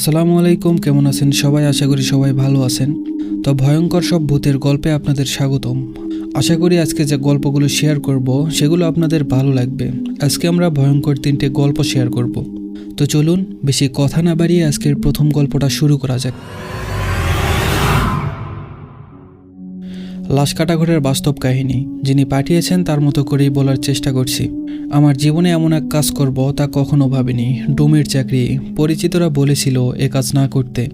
আসসালামু আলাইকুম, কেমন আছেন সবাই? আশা করি সবাই ভালো আছেন। তো ভয়ঙ্কর সব ভূতের গল্পে আপনাদের স্বাগতম। আশা করি আজকে যে গল্পগুলো শেয়ার করব, সেগুলো আপনাদের ভালো লাগবে। আজকে আমরা ভয়ঙ্কর তিনটে গল্প শেয়ার করব। তো চলুন, বেশি কথা না বাড়িয়ে আজকের প্রথম গল্পটা শুরু করা যাক। লাশ কাটাঘরের বাস্তব কাহিনী, যিনি পাঠিয়েছেন তার মতো করেই বলার চেষ্টা করছি। আমার জীবনে এমন এক কাজ করব তা কখনো ভাবিনি। ডুমের চাকরি, পরিচিতরা বলেছিল এ কাজ না করতে।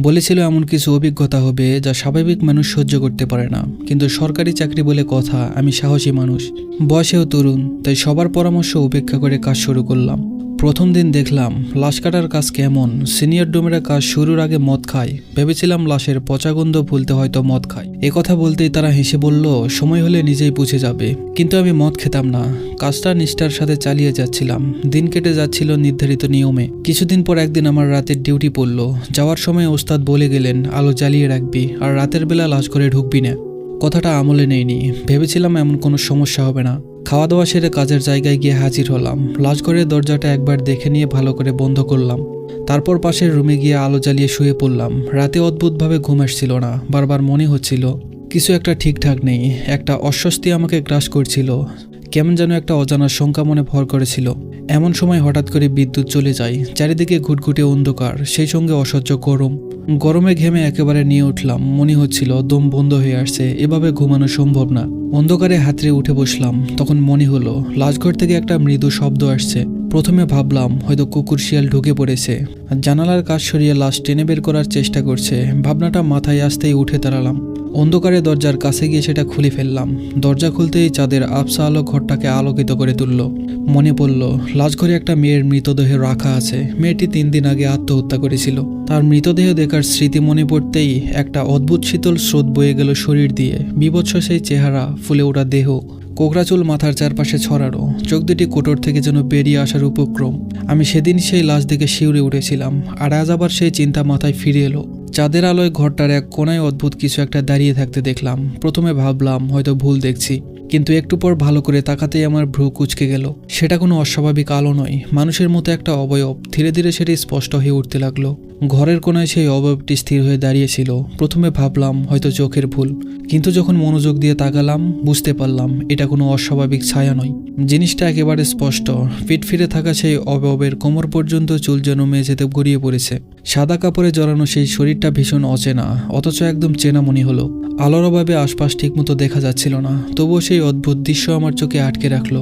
বলেছিল এমন কিছু অভিজ্ঞতা হবে যা স্বাভাবিক মানুষ সহ্য করতে পারে না। কিন্তু সরকারি চাকরি বলে কথা, আমি সাহসী মানুষ। বয়সেও তরুণ, তাই সবার পরামর্শ উপেক্ষা করে কাজ শুরু করলাম। প্রথম দিন দেখলাম লাশ কাটার কাজ কেমন, সিনিয়র ডোমেরা কাজ শুরুর আগে মদ খায়। ভেবেছিলাম লাশের পচাগন্ধ ভুলতে হয়তো মদ খায়। কথা বলতেই তারা হেসে বলল, সময় হলে নিজেই বুঝে যাবে। কিন্তু আমি মদ খেতাম না। কাজটা নিষ্ঠার সাথে চালিয়ে যাচ্ছিলাম। দিন কেটে যাচ্ছিল নির্ধারিত নিয়মে। কিছুদিন পর একদিন আমার রাতের ডিউটি পড়ল। যাওয়ার সময় ওস্তাদ বলে গেলেন, আলো জ্বালিয়ে রাখবি, আর রাতের বেলা লাশ করে ঢুকবি না। কথাটা আমলে নেইনি। ভেবেছিলাম এমন কোনো সমস্যা হবে না। খাওয়া দাওয়া সেরে কাজের জায়গায় গিয়ে হাজির হলাম। লাশঘরের দরজাটা একবার দেখে নিয়ে ভালো করে বন্ধ করলাম। তারপর পাশের রুমে গিয়ে আলো জ্বালিয়ে শুয়ে পড়লাম। রাতে অদ্ভুতভাবে ঘুম আসছিল না, বারবার মনে হচ্ছিল, কিছু একটা ঠিকঠাক নেই, একটা অস্বস্তি আমাকে গ্রাস করছিল। কেমন যেন একটা অজানা শঙ্কা মনে ভর করেছিল। এমন সময় হঠাৎ করে বিদ্যুৎ চলে যায়, চারিদিকে ঘুটঘুটে অন্ধকার, সেই সঙ্গে অসহ্য গরম। গরমে ঘেমে একেবারে নিয়ে উঠলাম। মনে হচ্ছিল দম বন্ধ হয়ে আসছে, এভাবে ঘুমানো সম্ভব না। অন্ধকারে হাতড়ে উঠে বসলাম, তখন মনে হলো লাজঘর থেকে একটা মৃদু শব্দ আসছে। প্রথমে ভাবলাম হয়তো কুকুর শিয়াল ঢুকে পড়েছে। জানালার কাজ সরিয়ে লাশ টেনে বের করার চেষ্টা করছে। ভাবনাটা মাথায় আসতেই উঠে দাঁড়ালাম। অন্ধকারে দরজার কাছে গিয়ে সেটা খুলে ফেললাম। দরজা খুলতেই চাঁদের আবসা আলো ঘরটাকে আলোকিত করে তুলল। মনে পড়ল, লাশঘরে একটা মেয়ের মৃতদেহ রাখা আছে। মেয়েটি তিন দিন আগে আত্মহত্যা করেছিল। তার মৃতদেহ দেখার স্মৃতি মনে পড়তেই একটা অদ্ভুত শীতল স্রোত বয়ে গেল শরীর দিয়ে। বিভৎস সেই চেহারা, ফুলে ওঠা দেহ। কোকড়াচুল মাথার চারপাশে ছড়ানো, চোখ দুটি কোটর থেকে যেন বেরিয়ে আসার উপক্রম। আমি সেদিন সেই লাশ দেখে শিউরে উঠেছিলাম, আর আজ আবার সেই চিন্তা মাথায় ফিরে এলো। চাঁদের আলোয় ঘরটার এক কোনায় অদ্ভুত কিছু একটা দাঁড়িয়ে থাকতে দেখলাম। প্রথমে ভাবলাম, হয়তো ভুল দেখছি। কিন্তু একটু পর ভালো করে তাকাতেই আমার ভ্রু কুচকে গেল। সেটা কোনো অস্বাভাবিক আলো নয়। মানুষের মতো একটা অবয়ব ধীরে ধীরে সেটি স্পষ্ট হয়ে উঠতে লাগল। ঘরের কোনায় সেই অবয়বটি স্থির হয়ে দাঁড়িয়েছিল। প্রথমে ভাবলাম, হয়তো চোখের ভুল। কিন্তু যখন মনোযোগ দিয়ে তাকালাম, বুঝতে পারলাম, এটা কোনো অস্বাভাবিক ছায়া নয়। জিনিসটা একেবারে স্পষ্ট। পিঠ ফিরে থাকা সেই অবয়বের কোমর পর্যন্ত চুল যেন মেঝেতে গড়িয়ে পড়েছে। সাদা কাপড়ে জড়ানো সেই শরীরটা ভীষণ অচেনা, অথচ একদম চেনা মনে হলো। আলোর অভাবে আশপাশ ঠিকমতো দেখা যাচ্ছিল না, তবুও সেই অদ্ভুত দৃশ্য আমার চোখে আটকে রাখল।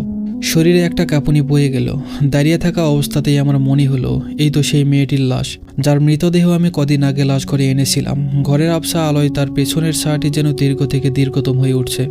শরীরে একটা কাঁপুনি বয়ে গেল, দাঁড়িয়ে থাকা অবস্থাতেই আমার মনে হলো, এই তো সেই মেয়েটির লাশ, যার মৃতদেহ আমি কদিন আগে লাশ করে এনেছিলাম। ঘরের আবসা আলোয় তার পেছনের ছায়াটি যেন দীর্ঘ থেকে দীর্ঘতম হয়ে উঠছে।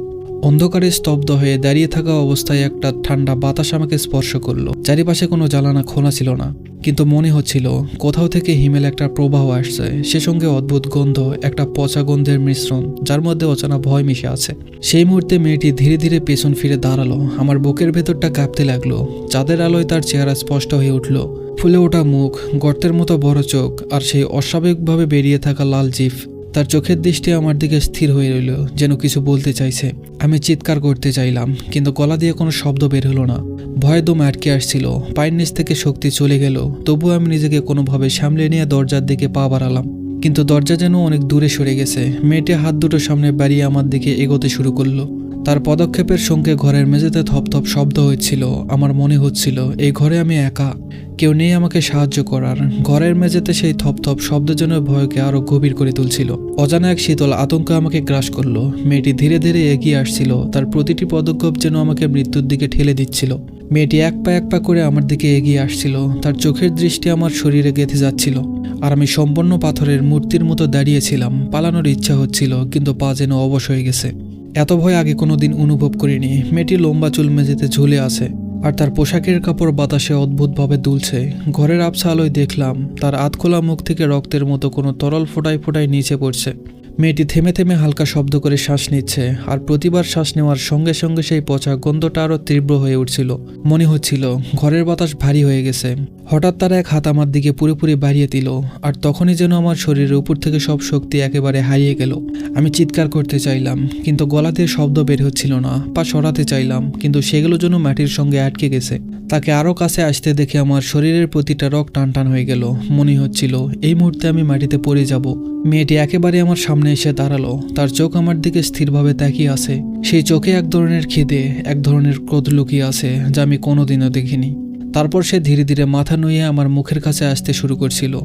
অন্ধকারে স্তব্ধ হয়ে দাঁড়িয়ে থাকা অবস্থায় একটা ঠান্ডা বাতাস আমাকে স্পর্শ করল। চারিপাশে কোনো জ্বালানা খোলা ছিল না, কিন্তু মনে হচ্ছিল কোথাও থেকে হিমেল একটা প্রবাহ আসছে। সে সঙ্গে অদ্ভুত গন্ধ, একটা পচা গন্ধের মিশ্রণ, যার মধ্যে অচানা ভয় মিশে আছে। সেই মুহূর্তে মেয়েটি ধীরে ধীরে পেছন ফিরে দাঁড়াল। আমার বুকের ভেতরটা কাঁপতে লাগল। চাঁদের আলোয় তার চেহারা স্পষ্ট হয়ে উঠল। ফুলে ওঠা মুখ, গর্তের মতো বড় চোখ, আর সেই অস্বাভাবিকভাবে বেরিয়ে থাকা লাল জিভ। তার চোখের দৃষ্টি আমার দিকে স্থির হয়ে রইল, যেন কিছু বলতে চাইছে। আমি চিৎকার করতে চাইলাম, কিন্তু গলা দিয়ে কোনো শব্দ বের হলো না। ভয় দম আটকে আসছিল, পায়ের নিচ থেকে শক্তি চলে গেল, তবুও আমি নিজেকে কোনোভাবে সামলে নিয়ে দরজার দিকে পা বাড়ালাম। কিন্তু দরজা যেন অনেক দূরে সরে গেছে, মেয়েটি হাত দুটো সামনে বাড়িয়ে আমার দিকে এগোতে শুরু করল। তার পদক্ষেপের সঙ্গে ঘরের মেঝেতে থপথপ শব্দ হচ্ছিল, আমার মনে হচ্ছিল, এই ঘরে আমি একা। কেউ নেই আমাকে সাহায্য করার। ঘরের মেঝেতে সেই থপথপ শব্দ যেন ভয়কে আরও গভীর করে তুলছিল। অজানা এক শীতল আতঙ্ক আমাকে গ্রাস করল। মেয়েটি ধীরে ধীরে এগিয়ে আসছিল, তার প্রতিটি পদক্ষেপ যেন আমাকে মৃত্যুর দিকে ঠেলে দিচ্ছিল। মেয়েটি এক পা এক পা করে আমার দিকে এগিয়ে আসছিল, তার চোখের দৃষ্টি আমার শরীরে গেঁথে যাচ্ছিল। আর আমি সম্পন্ন পাথরের মূর্তির মতো দাঁড়িয়েছিলাম, পালানোর ইচ্ছা হচ্ছিল, কিন্তু পা যেন অবশ হয়ে গেছে। এত ভয় আগে কোনোদিন অনুভব করিনি। মেয়েটি লম্বা চুল মেঝেতে ঝুলে আছে আর তার পোশাকের কাপড় বাতাসে অদ্ভুতভাবে দুলছে। ঘরের আবছা আলোয় দেখলাম, তার আধখোলা মুখ থেকে রক্তের মতো কোনো তরল ফোটাই ফোটায় নিচে পড়ছে। মেয়েটি থেমে থেমে হালকা শব্দ করে শ্বাস নিচ্ছে, আর প্রতিবার শ্বাস নেওয়ার সঙ্গে সঙ্গে সেই পচা গন্ধটা আরও তীব্র হয়ে উঠছিল। মনে হচ্ছিল, ঘরের বাতাস ভারী হয়ে গেছে। হঠাৎ তার এক হাত আমার দিকে পুরোপুরি বাড়িয়ে দিল, আর তখনই যেন আমার শরীরের উপর থেকে সব শক্তি একেবারে হারিয়ে গেল। আমি চিৎকার করতে চাইলাম, কিন্তু গলা দিয়ে শব্দ বের হচ্ছিল না, পা সরাতে চাইলাম, কিন্তু সেগুলো যেন মাটির সঙ্গে আটকে গেছে। তাকে আরও কাছে আসতে দেখে আমার শরীরের প্রতিটা রক টান টান হয়ে গেল। মনে হচ্ছিল, এই মুহূর্তে আমি মাটিতে পড়ে যাব। মেয়েটি একেবারে আমার সামনে এসে দাঁড়াল। তার চোখ আমার দিকে স্থিরভাবে তাকিয়ে আছে। সেই চোখে এক ধরনের খিদে, এক ধরনের ক্রোধ লুকিয়ে আছে, যা আমি কোনোদিনও দেখিনি। তারপর সে ধীরে ধীরে মাথা নুয়ে আমার মুখের কাছে আসতে শুরু করছিল।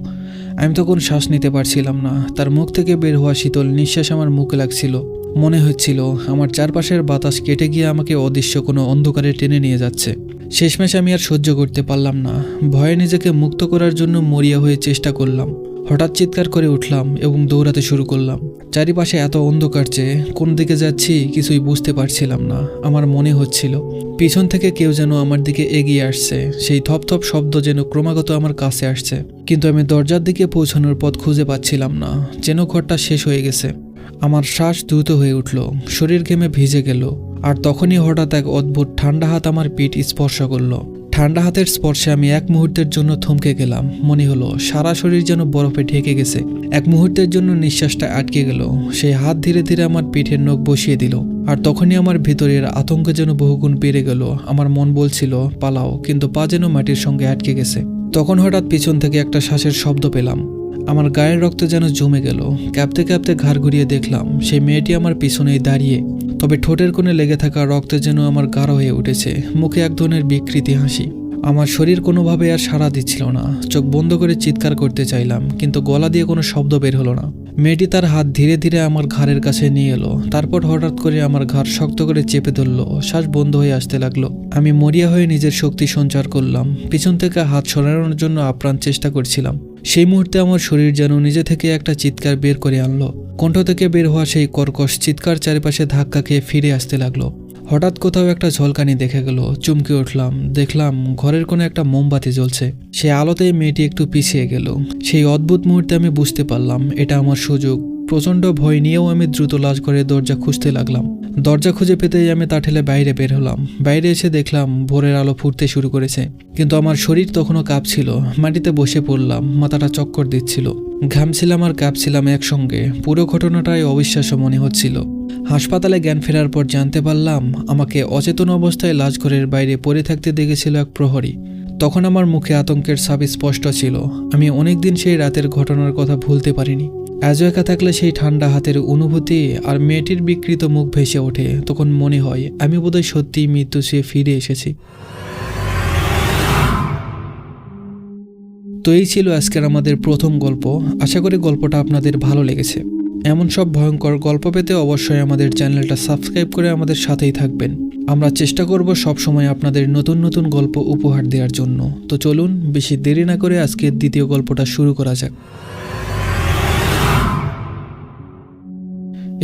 আমি তখন শ্বাস নিতে পারছিলাম না। তার মুখ থেকে বের হওয়া শীতল নিঃশ্বাস আমার মুখে লাগছিল। মনে হচ্ছিল, আমার চারপাশের বাতাস কেটে গিয়ে আমাকে অদৃশ্য কোনো অন্ধকারে টেনে নিয়ে যাচ্ছে। শেষমেশ আমি আর সহ্য করতে পারলাম না। ভয়ে নিজেকে মুক্ত করার জন্য মরিয়া হয়ে চেষ্টা করলাম। হঠাৎ চিৎকার করে উঠলাম এবং দৌড়াতে শুরু করলাম। চারিপাশে এত অন্ধকার যে কোন দিকে যাচ্ছি কিছুই বুঝতে পারছিলাম না। আমার মনে হচ্ছিল, পিছন থেকে কেউ যেন আমার দিকে এগিয়ে আসছে। সেই থপথপ শব্দ যেন ক্রমাগত আমার কাছে আসছে। কিন্তু আমি দরজার দিকে পৌঁছানোর পথ খুঁজে পাচ্ছিলাম না, যেন ঘরটা শেষ হয়ে গেছে। আমার শ্বাস দ্রুত হয়ে উঠল, শরীর ঘেমে ভিজে গেল, আর তখনই হঠাৎ এক অদ্ভুত ঠান্ডা হাত আমার পিঠ স্পর্শ করল। ঠান্ডা হাতের স্পর্শে আমি এক মুহূর্তের জন্য থমকে গেলাম। মনে হলো, সারা শরীর যেন বরফে ঢেকে গেছে। এক মুহূর্তের জন্য নিঃশ্বাসটা আটকে গেল। সেই হাত ধীরে ধীরে আমার পিঠের নখ বসিয়ে দিল। আর তখনই আমার ভিতরের আতঙ্ক যেন বহুগুণ বেড়ে গেল। আমার মন বলছিল, পালাও, কিন্তু পা যেন মাটির সঙ্গে আটকে গেছে। তখন হঠাৎ পিছন থেকে একটা শ্বাসের শব্দ পেলাম। আমার গায়ের রক্ত যেন জমে গেল। ক্যাপতে ক্যাপতে ঘাড় ঘুরিয়ে দেখলাম সেই মেয়েটি আমার পিছনেই দাঁড়িয়ে তবে ঠোঁটের কোণে লেগে থাকা রক্ত যেন আমার গাঢ় হয়ে উঠেছে। মুখে এক ধরনের বিকৃতি হাসি। আমার শরীর কোনোভাবে আর সাড়া দিচ্ছিল না। চোখ বন্ধ করে চিৎকার করতে চাইলাম, কিন্তু গলা দিয়ে কোনো শব্দ বের হলো না। মেয়েটি তার হাত ধীরে ধীরে আমার ঘাড়ের কাছে নিয়ে এলো। তারপর হঠাৎ করে আমার ঘাড় শক্ত করে চেপে ধরলো। শ্বাস বন্ধ হয়ে আসতে লাগল। আমি মরিয়া হয়ে নিজের শক্তি সঞ্চার করলাম। পিছন থেকে হাত সরানোর জন্য আপ্রাণ চেষ্টা করছিলাম। সেই মুহূর্তে আমার শরীর যেন নিজে থেকে একটা চিৎকার বের করে আনলো। কণ্ঠ থেকে বের হওয়া সেই কর্কশ চিৎকার চারিপাশে ধাক্কা খেয়ে ফিরে আসতে লাগল। হঠাৎ কোথাও একটা ঝলকানি দেখে গেল। চমকে উঠলাম। দেখলাম ঘরের কোনো একটা মোমবাতি জ্বলছে। সেই আলোতে মেয়েটি একটু পিছিয়ে গেল। সেই অদ্ভুত মুহূর্তে আমি বুঝতে পারলাম, এটা আমার সুযোগ। প্রচণ্ড ভয় নিয়েও আমি দ্রুত লাজ করে দরজা খুঁজতে লাগলাম। দরজা খুঁজে পেতেই আমি তা ঠেলে বাইরে বের হলাম। বাইরে এসে দেখলাম ভোরের আলো ফুটতে শুরু করেছে। কিন্তু আমার শরীর তখনও কাঁপছিল। মাটিতে বসে পড়লাম, মাথাটা চক্কর দিচ্ছিল। ঘামছিলাম আর কাঁপছিলাম একসঙ্গে। পুরো ঘটনাটাই অবিশ্বাস্য মনে হচ্ছিল। হাসপাতালে জ্ঞান ফেরার পর জানতে পারলাম, আমাকে অচেতন অবস্থায় লাজঘরের বাইরে পড়ে থাকতে দেখেছিল এক প্রহরী। তখন আমার মুখে আতঙ্কের ছাপ স্পষ্ট ছিল। আমি অনেকদিন সেই রাতের ঘটনার কথা ভুলতে পারিনি। আজও একা থাকলে সেই ঠান্ডা হাতের অনুভূতি আর মেয়েটির বিকৃত মুখ ভেসে ওঠে, তখন মনে হয়, আমি বোধহয় সত্যিই মৃত্যু সে ফিরে এসেছি। তো এই ছিল আজকের আমাদের প্রথম গল্প। আশা করি গল্পটা আপনাদের ভালো লেগেছে। এমন সব ভয়ঙ্কর গল্প পেতে অবশ্যই আমাদের চ্যানেলটা সাবস্ক্রাইব করে আমাদের সাথেই থাকবেন। আমরা চেষ্টা করব সব সময় আপনাদের নতুন নতুন গল্প উপহার দেওয়ার জন্য। তো চলুন, বেশি দেরি না করে আজকের দ্বিতীয় গল্পটা শুরু করা যাক।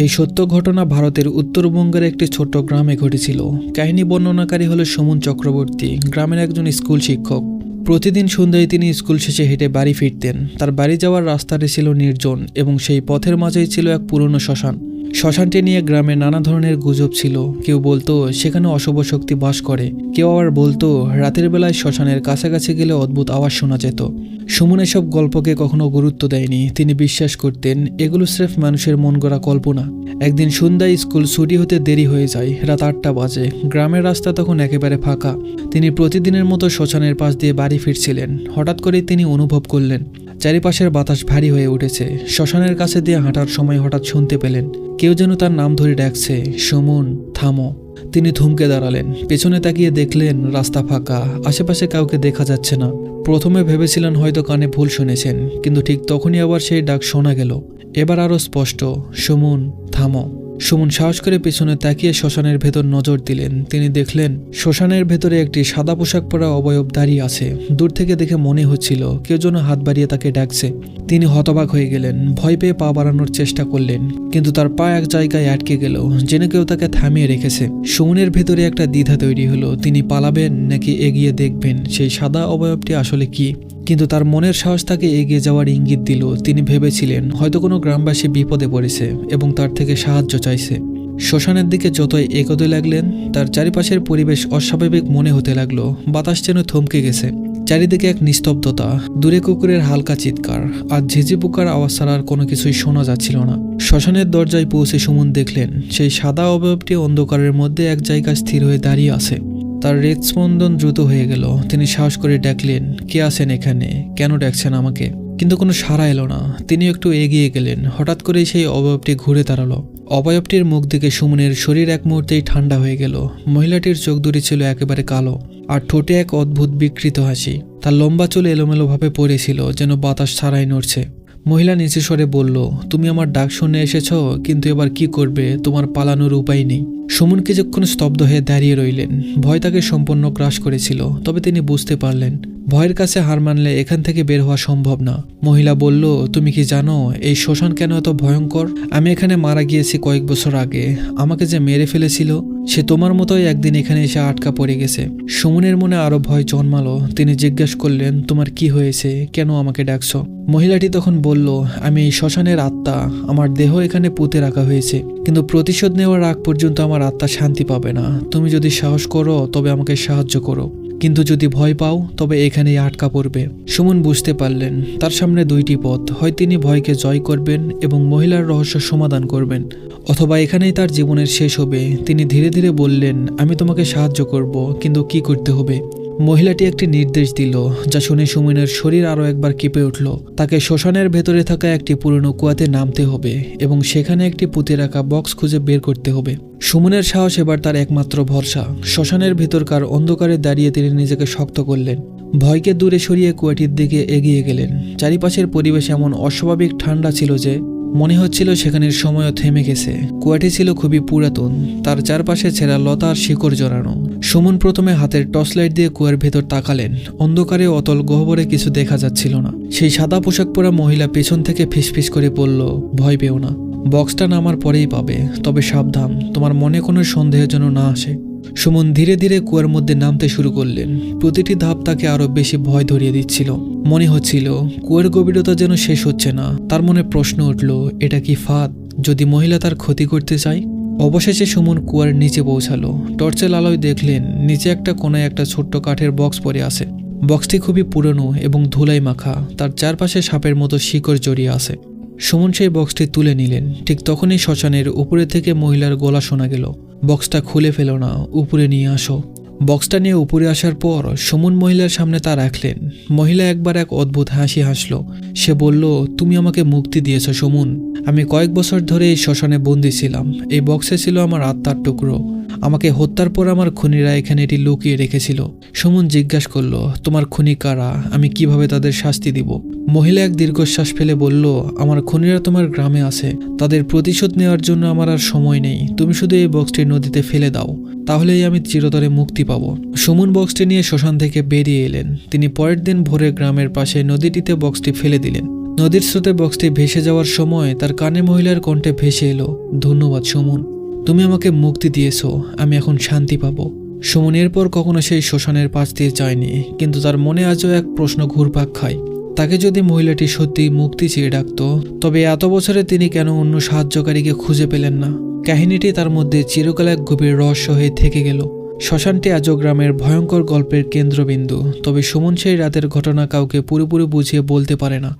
এই সত্য ঘটনা ভারতের উত্তরবঙ্গের একটি ছোট্ট গ্রামে ঘটেছিল। কাহিনী বর্ণনাকারী হল সুমন চক্রবর্তী, গ্রামের একজন স্কুল শিক্ষক। প্রতিদিন সন্ধ্যায় তিনি স্কুল শেষে হেঁটে বাড়ি ফিরতেন। তার বাড়ি যাওয়ার রাস্তাটি ছিল নির্জন এবং সেই পথের মাঝেই ছিল এক পুরনো শ্মশান। শ্মশানটি নিয়ে গ্রামে নানা ধরনের গুজব ছিল। কেউ বলতো, সেখানে অশুভ শক্তি বাস করে। কেউ আবার বলতো, রাতের বেলায় শ্মশানের কাছাকাছি গেলে অদ্ভুত আওয়াজ শোনা যেত। সুমন এসব গল্পকে কখনো গুরুত্ব দেয়নি। তিনি বিশ্বাস করতেন, এগুলো স্রেফ মানুষের মন গড়া কল্পনা। একদিন সন্ধ্যায় স্কুল ছুটি হতে দেরি হয়ে যায়, রাত আটটা বাজে। গ্রামের রাস্তা তখন একেবারে ফাঁকা। তিনি প্রতিদিনের মতো শ্মশানের পাশ দিয়ে বাড়ি ফিরছিলেন। হঠাৎ করেই তিনি অনুভব করলেন চারিপাশের বাতাস ভারী হয়ে উঠেছে। শ্মশানের কাছে দিয়ে হাঁটার সময় হঠাৎ শুনতে পেলেন, কেউ যেন তার নাম ধরে ডাকছে, সুমন, থামো। তিনি থমকে দাঁড়ালেন। পেছনে তাকিয়ে দেখলেন, রাস্তা ফাঁকা, আশেপাশে কাউকে দেখা যাচ্ছে না। প্রথমে ভেবেছিলেন হয়তো কানে ভুল শুনেছেন, কিন্তু ঠিক তখনই আবার সেই ডাক শোনা গেল। এবার আরও স্পষ্ট, সুমন, থামো। সুমন সাহস করে পেছনে তাকিয়ে শ্মশানের ভেতর নজর দিলেন। তিনি দেখলেন, শ্মশানের ভেতরে একটি সাদা পোশাক পরা অবয়ব দাঁড়িয়ে আছে। দূর থেকে দেখে মনে হচ্ছিল, কেউ যেন হাত বাড়িয়ে তাকে ডাকছে। তিনি হতবাক হয়ে গেলেন, ভয় পেয়ে পা বাড়ানোর চেষ্টা করলেন, কিন্তু তার পা এক জায়গায় আটকে গেল, যেন কেউ তাকে থামিয়ে রেখেছে। সুমনের ভেতরে একটা দ্বিধা তৈরি হলো, তিনি পালাবেন নাকি এগিয়ে দেখবেন সেই সাদা অবয়বটি আসলে কি? কিন্তু তার মনের সাহস তাকে এগিয়ে যাওয়ার ইঙ্গিত দিল। তিনি ভেবেছিলেন, হয়তো কোনো গ্রামবাসী বিপদে পড়েছে এবং তার থেকে সাহায্য চাইছে। শ্মশানের দিকে যতই এগোতে লাগলেন, তার চারিপাশের পরিবেশ অস্বাভাবিক মনে হতে লাগল। বাতাস যেন থমকে গেছে। চারিদিকে এক নিস্তব্ধতা, দূরে কুকুরের হালকা চিৎকার আর ঝিঝি পোকার আওয়াজ ছাড়া আর কোনো কিছুই শোনা যাচ্ছিল না। শ্মশানের দরজায় পৌঁছে সুমন দেখলেন, সেই সাদা অবয়বটি অন্ধকারের মধ্যে এক জায়গায় স্থির হয়ে দাঁড়িয়ে আছে। তার হৃদস্পন্দন দ্রুত হয়ে গেল। তিনি সাহস করে ডাকলেন, কে আছেন এখানে? কেন ডাকছেন আমাকে? কিন্তু কোনো সাড়া এলো না। তিনি একটু এগিয়ে গেলেন। হঠাৎ করেই সেই অবয়বটি ঘুরে দাঁড়াল। অবয়বটির মুখ দিকে সুমনের শরীর এক মুহূর্তেই ঠান্ডা হয়ে গেল। মহিলাটির চোখ দুটি ছিল একেবারে কালো আর ঠোঁটে এক অদ্ভুত বিকৃত হাসি। তার লম্বা চুল এলোমেলোভাবে পড়েছিল যেন বাতাস ছাড়াই নড়ছে। মহিলা নিচে স্বরে বলল, তুমি আমার ডাক শুনে এসেছ, কিন্তু এবার কি করবে? তোমার পালানোর উপায় নেই। সুমন কিছুক্ষণ স্তব্ধ হয়ে দাঁড়িয়ে রইলেন, ভয় তাকে সম্পূর্ণ গ্রাস করেছিল, তবে তিনি বুঝতে পারলেন, ভয়ের কাছে হার মানলে এখান থেকে বের হওয়া সম্ভব না। মহিলা বলল, তুমি কি জানো, এই শ্মশান কেন এত ভয়ঙ্কর? আমি এখানে মারা গিয়েছি কয়েক বছর আগে। আমাকে যে মেরে ফেলেছিল, সে তোমার মতোই একদিন এখানে এসে আটকা পড়ে গেছে। সুমনের মনে আরও ভয় জন্মালো। তিনি জিজ্ঞেস করলেন, তোমার কি হয়েছে? কেন আমাকে ডাকছো? মহিলাটি তখন বলল, আমি এই শ্মশানের আত্মা। আমার দেহ এখানে পুঁতে রাখা হয়েছে। কিন্তু প্রতিশোধ নেওয়ার আগ পর্যন্ত আমার আত্মা শান্তি পাবে না। তুমি যদি সাহস করো, তবে আমাকে সাহায্য করো। কিন্তু যদি ভয় পাও, তবে এখানেই আটকা পড়বে। সুমন বুঝতে পারলেন, তার সামনে দুইটি পথ। হয় তিনি ভয়কে জয় করবেন এবং মহিলার রহস্য সমাধান করবেন, অথবা এখানেই তার জীবনের শেষ হবে। তিনি ধীরে ধীরে বললেন, আমি তোমাকে সাহায্য করব, কিন্তু কি করতে হবে? মহিলাটি একটি নির্দেশ দিল, যা শুনে সুমনের শরীর আরও একবার কেঁপে উঠল। তাকে শ্মশানের ভেতরে থাকা একটি পুরনো কুয়াতে নামতে হবে এবং সেখানে একটি পুঁতে রাখা বক্স খুঁজে বের করতে হবে। সুমনের সাহস এবার তার একমাত্র ভরসা। শ্মশানের ভেতরকার অন্ধকারে দাঁড়িয়ে তিনি নিজেকে শক্ত করলেন। ভয়কে দূরে সরিয়ে কুয়াটির দিকে এগিয়ে গেলেন। চারিপাশের পরিবেশ এমন অস্বাভাবিক ঠান্ডা ছিল যে মনে হচ্ছিল সেখানের সময়ও থেমে গেছে। কুয়াটি ছিল খুবই পুরাতন, তার চারপাশে ছেঁড়া লতার শিকড় জড়ানো। সুমন প্রথমে হাতের টর্চ লাইট দিয়ে কুয়ার ভেতর তাকালেন, অন্ধকারে অতল গহ্বরে কিছু দেখা যাচ্ছিল না। সেই সাদা পোশাক পরা মহিলা পেছন থেকে ফিসফিস করে বলল, ভয় পেও না। বক্সটা নামার পরেই পাবে, তবে সাবধান, তোমার মনে কোনো সন্দেহ যেন না আসে। সুমন ধীরে ধীরে কুয়ার মধ্যে নামতে শুরু করলেন। প্রতিটি ধাপ তাকে আরও বেশি ভয় ধরিয়ে দিচ্ছিল। মনে হচ্ছিল, কুয়ার গভীরতা যেন শেষ হচ্ছে না। তার মনে প্রশ্ন উঠল, এটা কি ফাঁদ? যদি মহিলা তার ক্ষতি করতে চায়? অবশেষে সুমন কুয়ার নিচে পৌঁছালো। টর্চের আলোয় দেখলেন, নিচে একটা কোনায় একটা ছোট্ট কাঠের বক্স পড়ে আছে। বক্সটি খুবই পুরনো এবং ধুলাই মাখা। তার চারপাশে সাপের মতো শিকড় জড়িয়ে আছে। সুমন সেই বক্সটি তুলে নিলেন। ঠিক তখনই শ্মশানের উপরে থেকে মহিলার গলা শোনা গেল। বক্সটা খুলে ফেলো না, উপরে নিয়ে আসো। বক্সটা নিয়ে উপরে আসার পর সুমন মহিলার সামনে তা রাখলেন। মহিলা একবার এক অদ্ভুত হাসি হাসলো। সে বলল, তুমি আমাকে মুক্তি দিয়েছ সুমন। আমি কয়েক বছর ধরে এই শ্মশানে বন্দি ছিলাম। এই বক্সে ছিল আমার আত্মার টুকরো। আমাকে হত্যার পর আমার খুনিরা এখানে এটি লুকিয়ে রেখেছিল। সুমন জিজ্ঞাসা করল, তোমার খুনি কারা? আমি কীভাবে তাদের শাস্তি দিব? মহিলা এক দীর্ঘশ্বাস ফেলে বলল, আমার খুনিরা তোমার গ্রামে আছে। তাদের প্রতিশোধ নেওয়ার জন্য আমার আর সময় নেই। তুমি শুধু এই বক্সটি নদীতে ফেলে দাও। তাহলেই আমি চিরতরে মুক্তি পাব। সুমন বক্সটি নিয়ে শ্মশান থেকে বেরিয়ে এলেন। তিনি পরের দিন ভোরে গ্রামের পাশে নদীটিতে বক্সটি ফেলে দিলেন। নদীর স্রোতে বক্সটি ভেসে যাওয়ার সময় তার কানে মহিলার কণ্ঠে ভেসে এলো, ধন্যবাদ সুমন। তুমি আমাকে মুক্তি দিয়েছ, আমি এখন শান্তি পাবো। সুমন এরপর কখনো সেই শ্মশানের পাশ দিয়ে যায়নি, কিন্তু তার মনে আজও এক প্রশ্ন ঘুরপাক খায়। তাকে যদি মহিলাটি সত্যি মুক্তি চেয়ে ডাকতো, তবে এত বছরে তিনি কেন অন্য সাহায্যকারীকে খুঁজে পেলেন না? কাহিনীটি তার মধ্যে চিরকাল এক গভীর রহস্য হয়ে থেকে গেল। শ্মশানটি আজও গ্রামের ভয়ঙ্কর গল্পের কেন্দ্রবিন্দু, তবে সুমন সেই রাতের ঘটনা কাউকে পুরোপুরি বুঝিয়ে বলতে পারে না।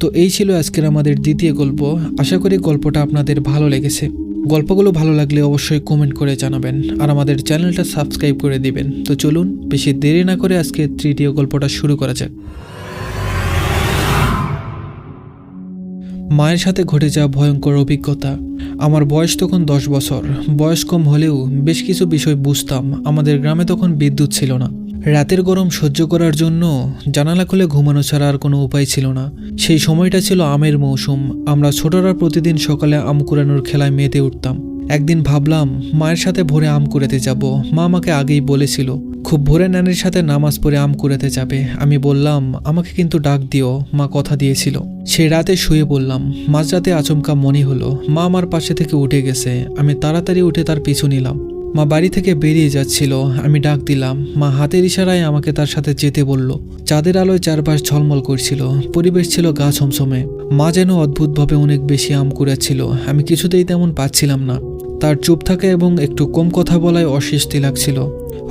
তো এই ছিল আজকের আমাদের দ্বিতীয় গল্প। আশা করি গল্পটা আপনাদের ভালো লেগেছে। গল্পগুলো ভালো লাগলে অবশ্যই কমেন্ট করে জানাবেন আর আমাদের চ্যানেলটা সাবস্ক্রাইব করে দিবেন। তো চলুন, বেশি দেরি না করে আজকে তৃতীয় গল্পটা শুরু করা যাক। মায়ের সাথে ঘটে যাওয়া ভয়ঙ্কর অভিজ্ঞতা। আমার বয়স তখন দশ বছর। বয়স কম হলেও বেশ কিছু বিষয় বুঝতাম। আমাদের গ্রামে তখন বিদ্যুৎ ছিল না। রাতের গরম সহ্য করার জন্য জানালা খুলে ঘুমানো ছাড়া আর কোনো উপায় ছিল না। সেই সময়টা ছিল আমের মৌসুম। আমরা ছোটরা প্রতিদিন সকালে আম কুড়ানোর খেলায় মেতে উঠতাম। একদিন ভাবলাম, মায়ের সাথে ভোরে আম কুড়াতে যাব। মা আমাকে আগেই বলেছিল, খুব ভোরে নানির সাথে নামাজ পড়ে আম কুড়াতে যাবে। আমি বললাম, আমাকে কিন্তু ডাক দিও। মা কথা দিয়েছিল। সেই রাতে শুয়ে পড়লাম। মাঝরাতে আচমকা মনে হলো, মা আমার পাশে থেকে উঠে গেছে। আমি তাড়াতাড়ি উঠে তার পিছু নিলাম। মা বাড়ি থেকে বেরিয়ে যাচ্ছিল, আমি ডাক দিলাম। মা হাতের ইশারায় আমাকে তার সাথে যেতে বলল। চাঁদের আলোয় চারপাশ ঝলমল করছিল, পরিবেশ ছিল গা ছমছমে। মা যেন অদ্ভুতভাবে অনেক বেশি আম কুড়াচ্ছিল, আমি কিছুতেই তেমন পাচ্ছিলাম না। তার চুপ থাকা এবং একটু কম কথা বলায় অস্বস্তি লাগছিল।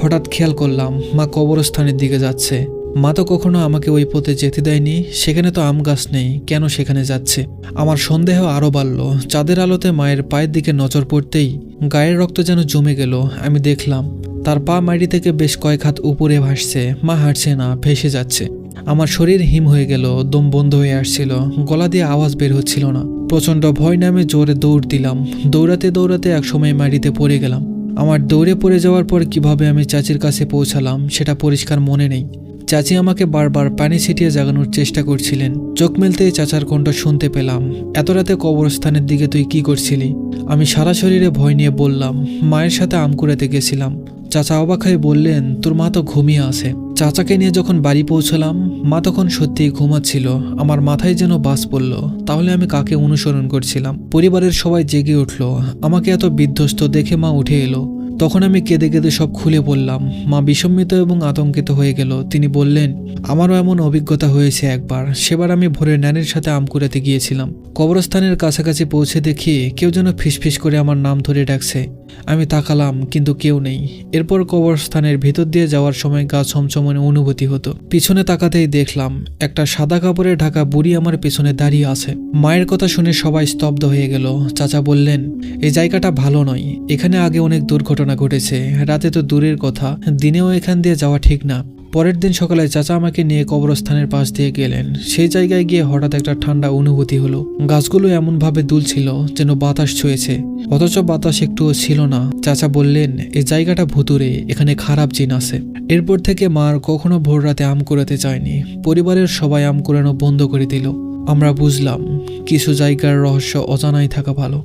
হঠাৎ খেয়াল করলাম, মা কবরস্থানের দিকে যাচ্ছে। মা তো কখনো আমাকে ওই পথে যেতে দেয়নি, সেখানে তো আম গাছ নেই, কেন সেখানে যাচ্ছে? আমার সন্দেহ আরও বাড়ল, চাঁদের আলোতে মায়ের পায়ের দিকে নজর পড়তেই গায়ের রক্ত যেন জমে গেল, আমি দেখলাম, তার পা মাটি থেকে বেশ কয়েক হাত উপরে ভাসছে, মা হাঁটছে না, ভেসে যাচ্ছে। আমার শরীর হিম হয়ে গেল, দম বন্ধ হয়ে আসছিল, গলা দিয়ে আওয়াজ বের হচ্ছিল না। প্রচণ্ড ভয় নামে জোরে দৌড় দিলাম, দৌড়াতে দৌড়াতে একসময় মাটিতে পড়ে গেলাম। আমার দৌড়ে পড়ে যাওয়ার পর কীভাবে আমি চাচির কাছে পৌঁছালাম, সেটা পরিষ্কার মনে নেই। চাচি আমাকে বারবার পানি ছিটিয়ে জাগানোর চেষ্টা করছিলেন। চোখ মেলতে চাচার কণ্ঠ শুনতে পেলাম। এত রাতে কবরস্থানের দিকে তুই কি করছিলি? আমি সারা শরীরে ভয় নিয়ে বললাম, মায়ের সাথে আম কুড়াতে গেছিলাম। চাচা অবাক হয়ে বললেন, তোর মা তো ঘুমিয়ে আছে। চাচাকে নিয়ে যখন বাড়ি পৌঁছলাম, মা তখন সত্যিই ঘুমাচ্ছিল। আমার মাথায় যেন বাস পড়ল। তাহলে আমি কাকে অনুসরণ করছিলাম? পরিবারের সবাই জেগে উঠল। আমাকে এত বিধ্বস্ত দেখে মা উঠে এলো। তখন আমি কেঁদে কেঁদে সব খুলে বললাম, মা বিষম্মিত এবং আতঙ্কিত হয়ে গেল। তিনি বললেন, আমারও এমন অভিজ্ঞতা হয়েছে একবার। সেবার আমি ভোরে ন্যানের সাথে আম কুড়াতে গিয়েছিলাম। কবরস্থানের কাছাকাছি পৌঁছে দেখি কেউ যেন ফিসফিস করে আমার নাম ধরে ডাকছে। আমি তাকালাম, কিন্তু কেউ নেই। এরপর কবরস্থানের ভিতর দিয়ে যাওয়ার সময় গা ছমছমনে অনুভূতি হতো। পিছনে তাকাতেই দেখলাম, একটা সাদা কাপড়ে ঢাকা বুড়ি আমার পিছনে দাঁড়িয়ে আছে। মায়ের কথা শুনে সবাই স্তব্ধ হয়ে গেল। চাচা বললেন এই জায়গাটা ভালো নয়। এখানে আগে অনেক দুর্ঘটনা ঘটেছে। রাতে তো দূরের কথা। দিনেও এখান দিয়ে যাওয়া ঠিক না। পরের দিন সকালে চাচা আমাকে নিয়ে কবরস্থানের পাশ দিয়ে গেলেন। সেই জায়গায় গিয়ে হঠাৎ একটা ঠান্ডা অনুভূতি হলো। গাছগুলো এমনভাবে দুলছিল যেন বাতাস ছুঁয়েছে। অথচ বাতাস একটুও ছিল না। চাচা বললেন এই জায়গাটা ভুতুরে এখানে খারাপ জিন আছে। এরপর থেকে মার কখনো ভোর রাতে আম কুড়াতে চায়নি পরিবারের সবাই আম কুড়ানো বন্ধ করে দিল। আমরা বুঝলাম, কিছু জায়গার রহস্য অজানাই থাকা ভালো।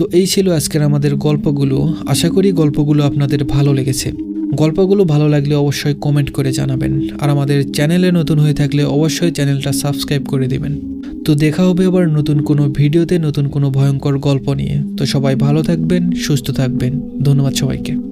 তো এই ছিল আজকের আমাদের গল্পগুলো। আশা করি গল্পগুলো আপনাদের ভালো লেগেছে। গল্পগুলো ভালো লাগলে অবশ্যই কমেন্ট করে জানাবেন। আর আমাদের চ্যানেলে নতুন হয়ে থাকলে অবশ্যই চ্যানেলটা সাবস্ক্রাইব করে দিবেন। তো দেখা হবে আবার নতুন কোনো ভিডিওতে নতুন কোনো ভয়ঙ্কর গল্প নিয়ে। তো সবাই ভালো থাকবেন, সুস্থ থাকবেন। ধন্যবাদ সবাইকে।